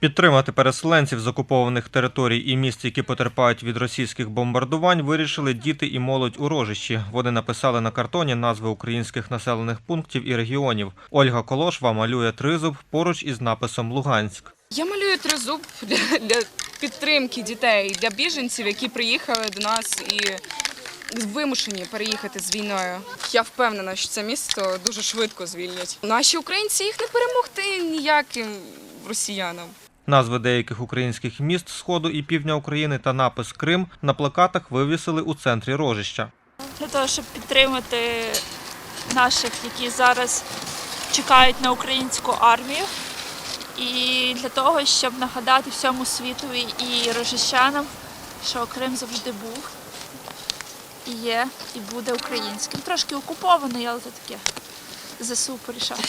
Підтримати переселенців з окупованих територій і міст, які потерпають від російських бомбардувань, вирішили діти і молодь у Рожищі. Вони написали на картоні назви українських населених пунктів і регіонів. Ольга Колошва малює тризуб поруч із написом Луганськ. Я малюю тризуб для, для підтримки дітей, для біженців, які приїхали до нас і вимушені переїхати з війною. Я впевнена, що це місто дуже швидко звільнять. Наші українці їх не перемогти ніяким росіянам. Назви деяких українських міст сходу і півдня України та напис Крим на плакатах вивісили у центрі Рожища. для того, щоб підтримати наших, які зараз чекають на українську армію, і для того, щоб нагадати всьому світові і рожищанам, що Крим завжди був і є, і буде українським. Трошки окупований, але це таке ЗСУ порішає.